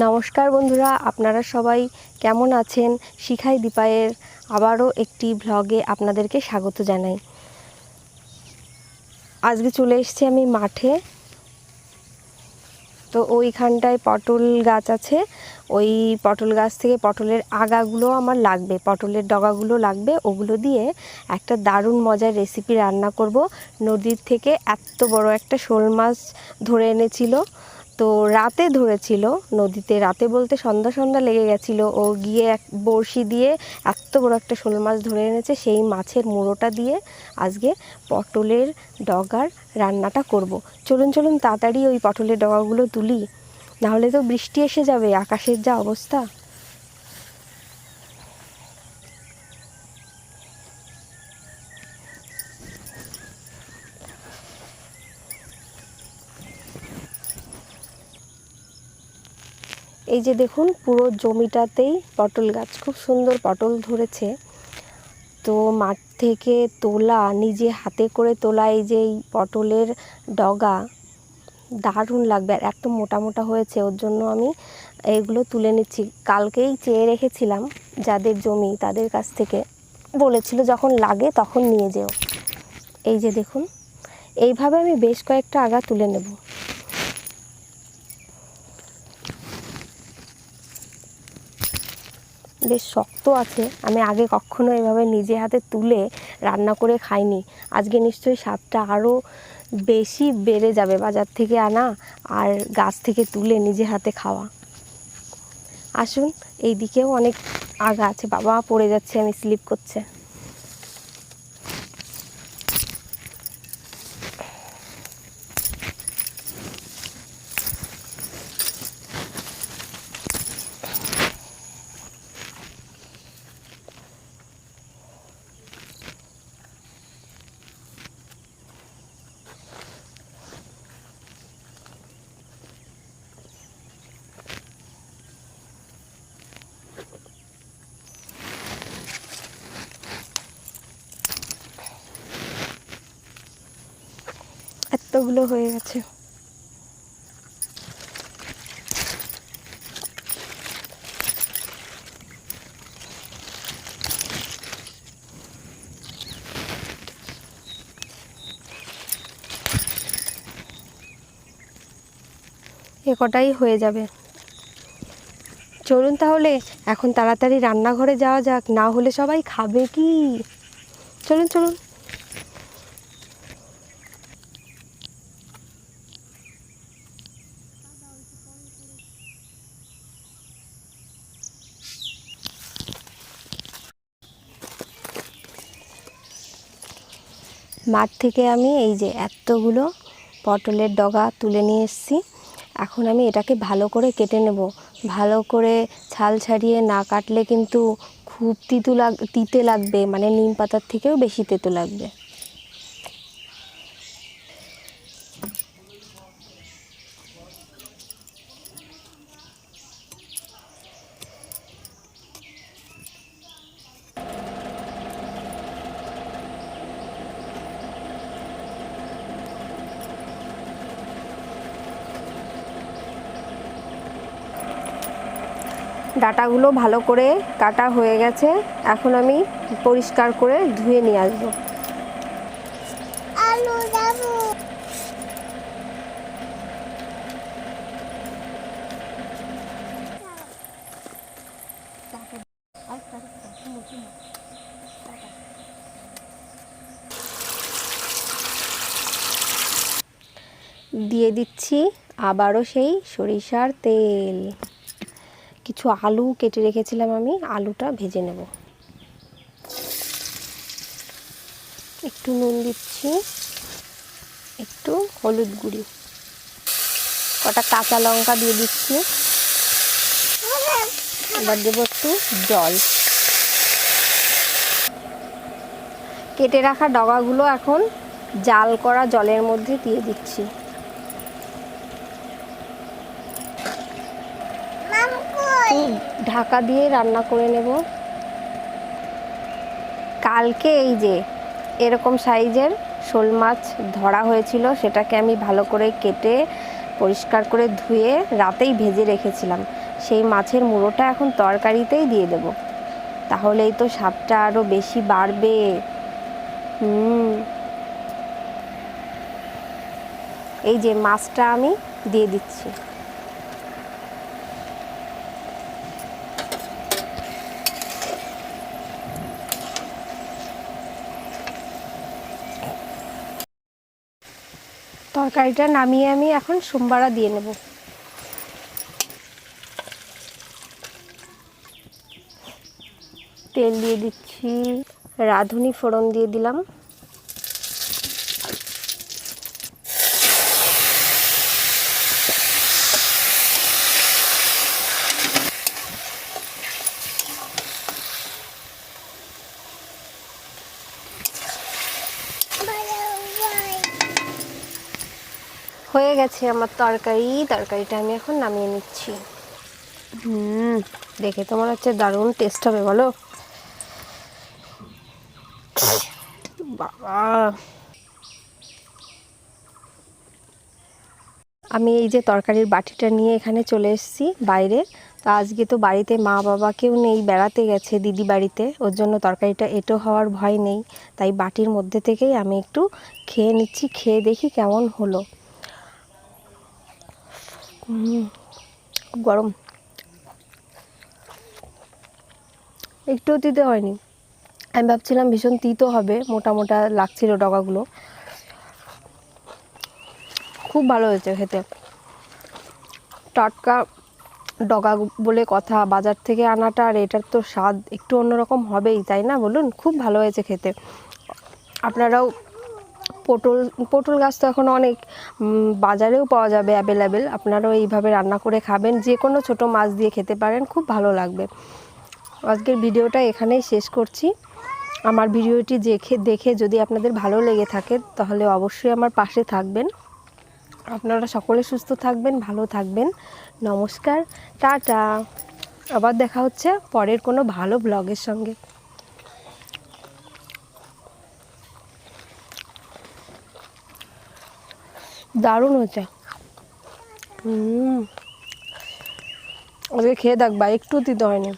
নমস্কার বন্ধুরা, আপনারা সবাই কেমন আছেন? শিখাই দীপায়ের আবারও একটি ভ্লগে আপনাদেরকে স্বাগত জানাই। আজকে চলে এসেছি আমি মাঠে। তো ওইখানটায় পটল গাছ আছে। ওই পটল গাছ থেকে পটলের আগাগুলো আমার লাগবে, পটলের ডগাগুলো লাগবে। ওগুলো দিয়ে একটা দারুণ মজার রেসিপি রান্না করব। নদীর থেকে এত বড় একটা শোল মাছ ধরে এনেছিল। তো রাতে ধরেছিল, নদীতে রাতে বলতে সন্ধ্যা সন্ধ্যা লেগে গেছিল ও গিয়ে এক বড়শি দিয়ে এত বড় একটা শোল মাছ ধরে এনেছে, সেই মাছের মুড়োটা দিয়ে আজকে পটলের ডগার রান্নাটা করব। চলুন চলুন তাড়াতাড়ি ওই পটলের ডগাগুলো তুলি, নাহলে তো বৃষ্টি এসে যাবে, আকাশের যা অবস্থা এই যে দেখুন, পুরো জমিটাতেই পটল গাছ। খুব সুন্দর পটল ধরেছে। তো মাঠ থেকে তোলা, নিজে হাতে করে তোলা এই যে এই পটলের ডগা, দারুণ লাগবে। আর এত মোটা মোটা হয়েছে, ওর জন্য আমি এগুলো তুলে নিচ্ছি। কালকেই চেয়ে রেখেছিলাম যাদের জমি, তাদের কাছ থেকে। বলেছিল যখন লাগে তখন নিয়ে যেও। এই যে দেখুন, এইভাবে আমি বেশ কয়েকটা আগা তুলে নেব। বেশ শক্ত আছে। আমি আগে কখনো এভাবে নিজে হাতে তুলে রান্না করে খাইনি। আজকে নিশ্চয়ই স্বাদটা আরও বেশি বেড়ে যাবে বাজার থেকে আনা আর গাছ থেকে তুলে নিজে হাতে খাওয়া। আসুন এই দিকেও অনেক আগা আছে। বাবা পড়ে যাচ্ছে, আমি স্লিপ করছে। এতগুলো হয়ে গেছে? এ কটাই হয়ে যাবে। চলুন তাহলে, এখন তাড়াতাড়ি রান্নাঘরে যাওয়া যাক, না হলে সবাই খাবে কি? চলুন চলুন। মাঠ থেকে আমি এই যে এতগুলো পটলের ডগা তুলে নিয়ে এসেছি। এখন আমি এটাকে ভালো করে কেটে নেব। ভালো করে ছাল ছাড়িয়ে না কাটলে কিন্তু খুব তিতু লাগ, তিতে লাগবে মানে নিম পাতার থেকেও বেশি তেতো লাগবে। ডাটাগুলো ভালো করে কাটা হয়ে গেছে। এখন আমি পরিষ্কার করে ধুয়ে নিয়ে আসব। দিয়ে দিচ্ছি আবারও সেই সরিষার তেল। কিছু আলু কেটে রেখেছিলাম আমি, আলুটা ভেজে নেব। একটু নুন দিচ্ছি, একটু হলুদ গুঁড়ি। কটা কাঁচা লঙ্কা দিয়ে দিচ্ছি। এবার দেবো একটু জল। কেটে রাখা ডগাগুলো এখন জাল করা জলের মধ্যে দিয়ে দিচ্ছি। একটু ঢাকা দিয়ে রান্না করে নেব। কালকে এই যে এরকম সাইজের শোল মাছ ধরা হয়েছিল, সেটাকে আমি ভালো করে কেটে, পরিষ্কার করে ধুয়ে রাতেই ভেজে রেখেছিলাম। সেই মাছের মুড়োটা এখন তরকারিতেই দিয়ে দেব। তাহলেই তো স্বাদটা আরও বেশি বাড়বে। হুম। এই যে মাছটা আমি দিয়ে দিচ্ছি। তরকারিটা নামিয়ে আমি এখন সোমবারা দিয়ে নেব। তেল দিয়ে দিচ্ছি রাঁধুনি ফোড়ন দিয়ে দিলাম। হয়ে গেছে আমার তরকারি। তরকারিটা আমি এখন নামিয়ে নিচ্ছি। হুম, দেখে তোমার হচ্ছে দারুণ টেস্ট হবে, বলো। বাবা। আমি এই যে তরকারির বাটিটা নিয়ে এখানে চলে এসেছি বাইরে। তো আজকে তো বাড়িতে মা বাবা কেউ নেই, বেড়াতে গেছে দিদি বাড়িতে। ওর জন্য তরকারিটা এটো হওয়ার ভয় নেই। তাই বাটির মধ্যে থেকেই আমি একটু খেয়ে নিচ্ছি, খেয়ে দেখি কেমন হলো। খুব গরম। একটুও তিতে হয়নি। আমি ভাবছিলাম ভীষণ তিতো হবে, মোটা মোটা লাগছিল ডগাগুলো। খুব ভালো হয়েছে খেতে। টাটকা ডগা বলে কথা, বাজার থেকে আনাটা আর এটার তো স্বাদ একটু অন্যরকম হবেই, তাই না বলুন? খুব ভালো হয়েছে খেতে। আপনারাও পটল পটল গাছ তো এখন অনেক বাজারেও পাওয়া যাবে অ্যাভেলেবেল আপনারাও এইভাবে রান্না করে খাবেন। যে কোনো ছোটো মাছ দিয়ে খেতে পারেন, খুব ভালো লাগবে। আজকের ভিডিওটা এখানেই শেষ করছি। আমার ভিডিওটি দেখে দেখে যদি আপনাদের ভালো লেগে থাকে, তাহলে অবশ্যই আমার পাশে থাকবেন। আপনারা সকলে সুস্থ থাকবেন, ভালো থাকবেন। নমস্কার, টাটা। আবার দেখা হচ্ছে পরের কোনো ভালো ব্লগের সঙ্গে। দারুণ হয়েছে। হুম। ওকে খেয়ে দেখবা একটু দিতে হয়নি।